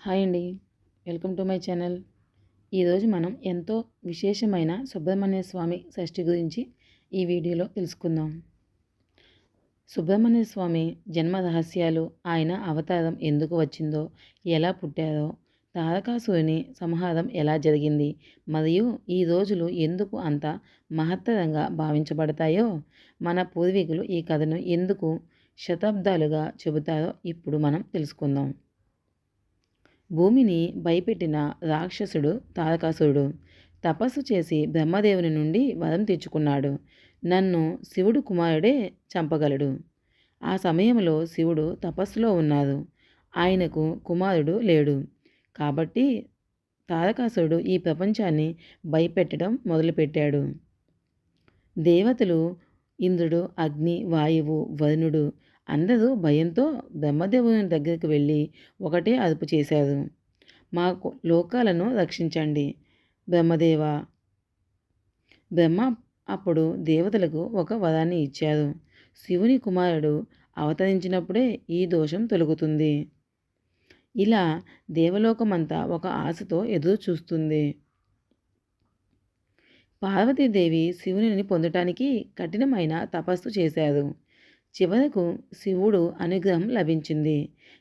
Hi అండి. Welcome to my channel. ఈరోజు మనం ఎంతో విశేషమైన సుబ్రహ్మణ్య స్వామి షష్ఠి గురించి ఈ వీడియోలో తెలుసుకుందాం. సుబ్రహ్మణ్య స్వామి జన్మ రహస్యాలు ఆయన అవతారం ఎందుకు వచ్చిందో ఎలా పుట్టారో తారకాసురుని సంహారం ఎలా జరిగింది మరియు ఈ రోజులు ఎందుకు అంత మహత్తరంగా భావించబడతాయో మన పూర్వీకులు ఈ కథను ఎందుకు శతాబ్దాలుగా చెబుతారో ఇప్పుడు మనం తెలుసుకుందాం. భూమిని భయపెట్టిన రాక్షసుడు తారకాసురుడు. తపస్సు చేసి బ్రహ్మదేవుని నుండి వరం తెచ్చుకున్నాడు. నన్ను శివుడు కుమారుడే చంపగలడు. ఆ సమయంలో శివుడు తపస్సులో ఉన్నారు ఆయనకు కుమారుడు లేడు. కాబట్టి తారకాసురుడు ఈ ప్రపంచాన్ని భయపెట్టడం మొదలుపెట్టాడు. దేవతలు ఇంద్రుడు అగ్ని వాయువు వరుణుడు అందరూ భయంతో బ్రహ్మదేవుని దగ్గరికి వెళ్ళి ఒకటే అదుపు చేశారు. మా లోకాలను రక్షించండి. బ్రహ్మదేవ! బ్రహ్మ అప్పుడు దేవతలకు ఒక వరాన్ని ఇచ్చారు. శివుని కుమారుడు అవతరించినప్పుడే ఈ దోషం తొలగుతుంది. ఇలా దేవలోకమంతా ఒక ఆశతో ఎదురు చూస్తుంది. పార్వతీదేవి శివునిని పొందటానికి కఠినమైన తపస్సు చేశారు. చివరకు శివుడు అనుగ్రహం లభించింది.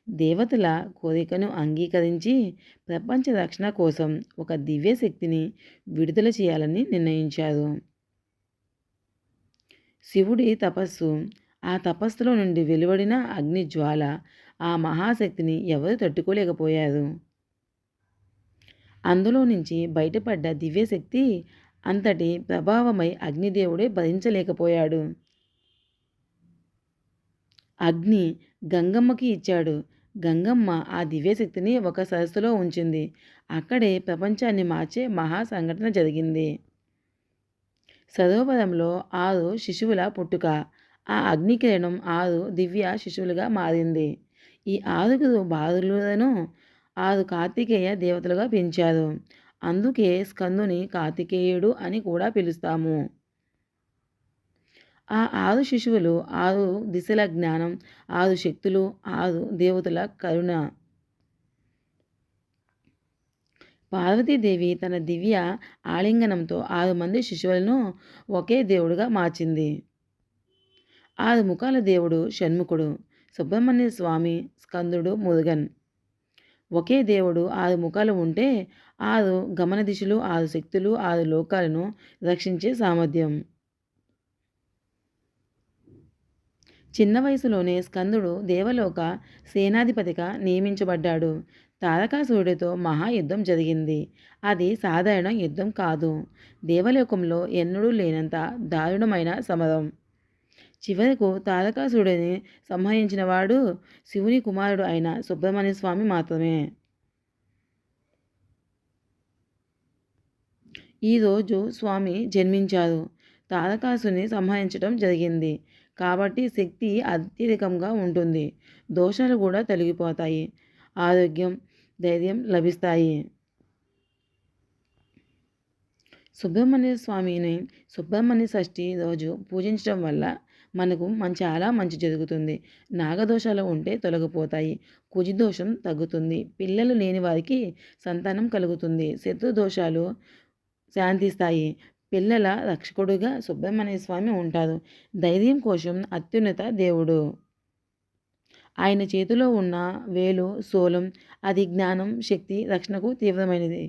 దేవతల కోరికను అంగీకరించి ప్రపంచ రక్షణ కోసం ఒక దివ్య శక్తిని విడుదల చేయాలని నిర్ణయించారు. శివుడి తపస్సు ఆ తపస్సులో నుండి వెలువడిన అగ్ని జ్వాల ఆ మహాశక్తిని ఎవరు తట్టుకోలేకపోయారు. అందులో నుంచి బయటపడ్డ దివ్యశక్తి అంతటి ప్రభావమై అగ్నిదేవుడే భరించలేకపోయాడు. అగ్ని గంగమ్మకి ఇచ్చాడు. గంగమ్మ ఆ దివ్యశక్తిని ఒక సరస్సులో ఉంచింది. అక్కడే ప్రపంచాన్ని మార్చే మహా సంఘటన జరిగింది. సరోవరంలో ఆరు శిశువుల పుట్టుక. ఆ అగ్నికిరణం ఆరు దివ్య శిశువులుగా మారింది. ఈ ఆరుగురు బాలులను ఆరు కార్తికేయ దేవతలుగా పెంచారు. అందుకే స్కందుని కార్తికేయుడు అని కూడా పిలుస్తాము. ఆ ఆరు శిశువులు ఆరు దిశల జ్ఞానం ఆరు శక్తులు ఆరు దేవతల కరుణ. పార్వతీదేవి తన దివ్య ఆలింగనంతో ఆరు మంది శిశువులను ఒకే దేవుడుగా మార్చింది. ఆరు ముఖాల దేవుడు షణ్ముఖుడు సుబ్రహ్మణ్య స్వామి స్కందుడు మురుగన్. ఒకే దేవుడు ఆరు ముఖాలు ఉంటే ఆరు గమన దిశలు ఆరు శక్తులు ఆరు లోకాలను రక్షించే సామర్థ్యం. చిన్న వయసులోనే స్కందుడు దేవలోక సేనాధిపతిగా నియమించబడ్డాడు. తారకాసురుడితో మహాయుద్ధం జరిగింది. అది సాధారణ యుద్ధం కాదు. దేవలోకంలో ఎన్నడూ లేనంత దారుణమైన సమరం. చివరకు తారకాసురుడిని సంహరించిన వాడు శివుని కుమారుడు అయిన సుబ్రహ్మణ్య స్వామి మాత్రమే. ఈరోజు స్వామి జన్మించారు. తారకాసుని సంహరించడం జరిగింది. కాబట్టి శక్తి అత్యధికంగా ఉంటుంది. దోషాలు కూడా తొలగిపోతాయి. ఆరోగ్యం ధైర్యం లభిస్తాయి. సుబ్రహ్మణ్య స్వామిని సుబ్రహ్మణ్య షష్ఠి రోజు పూజించడం వల్ల మనకు మంచి చాలా మంచి జరుగుతుంది. నాగదోషాలు ఉంటే తొలగిపోతాయి. కుజిదోషం తగ్గుతుంది. పిల్లలు లేని వారికి సంతానం కలుగుతుంది. శత్రు దోషాలు శాంతిస్తాయి. పిల్లల రక్షకుడుగా సుబ్రహ్మణ్య స్వామి ఉంటారు ధైర్యం కోసం అత్యున్నత దేవుడు. ఆయన చేతిలో ఉన్న వేలు సోలం అది జ్ఞానం శక్తి రక్షణకు తీవ్రమైనది.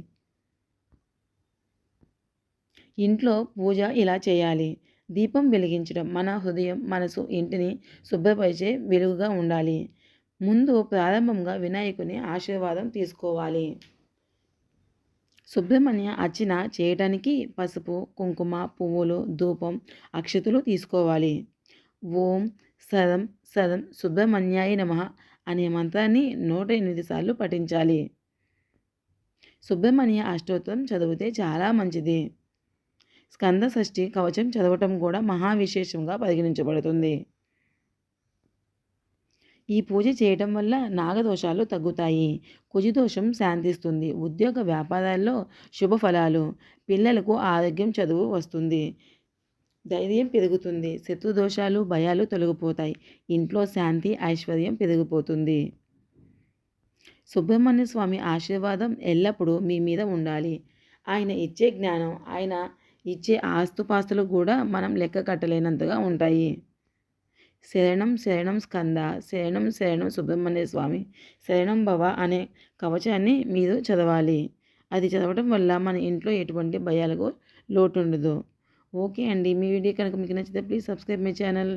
ఇంట్లో పూజ ఇలా చేయాలి. దీపం వెలిగించడం మన హృదయం మనసు ఇంటిని శుభ్రపరిచే వెలుగుగా ఉండాలి. ముందు ప్రారంభంగా వినాయకుని ఆశీర్వాదం తీసుకోవాలి. సుబ్రహ్మణ్య అర్చన చేయడానికి పసుపు కుంకుమ పువ్వులు ధూపం అక్షతులు తీసుకోవాలి. ఓం సరం సరం సుబ్రహ్మణ్యాయ నమ అనే మంత్రాన్ని నూట ఎనిమిది సార్లు పఠించాలి. సుబ్రహ్మణ్య అష్టోత్తరం చదివితే చాలా మంచిది. స్కంద షష్ఠి కవచం చదవటం కూడా మహావిశేషంగా పరిగణించబడుతుంది. ఈ పూజ చేయటం వల్ల నాగదోషాలు తగ్గుతాయి. కుజిదోషం శాంతిస్తుంది. ఉద్యోగ వ్యాపారాల్లో శుభ ఫలాలు పిల్లలకు ఆరోగ్యం చదువు వస్తుంది. ధైర్యం పెరుగుతుంది. శత్రుదోషాలు భయాలు తొలగిపోతాయి. ఇంట్లో శాంతి ఐశ్వర్యం పెరిగిపోతుంది. సుబ్రహ్మణ్య స్వామి ఆశీర్వాదం ఎల్లప్పుడూ మీ మీద ఉండాలి. ఆయన ఇచ్చే జ్ఞానం ఆయన ఇచ్చే ఆస్తుపాస్తులు కూడా మనం లెక్క కట్టలేనంతగా ఉంటాయి. శరణం శరణం స్కంద శరణం శరణం సుబ్రహ్మణ్య స్వామి శరణం భవ అనే కవచాన్ని మీరు చదవాలి. అది చదవటం వల్ల మన ఇంట్లో ఎటువంటి భయాలకు లోటు ఉండదు ఓకే అండి. మీ వీడియో కనుక మీకు నచ్చితే ప్లీజ్ సబ్స్క్రైబ్ మై ఛానల్.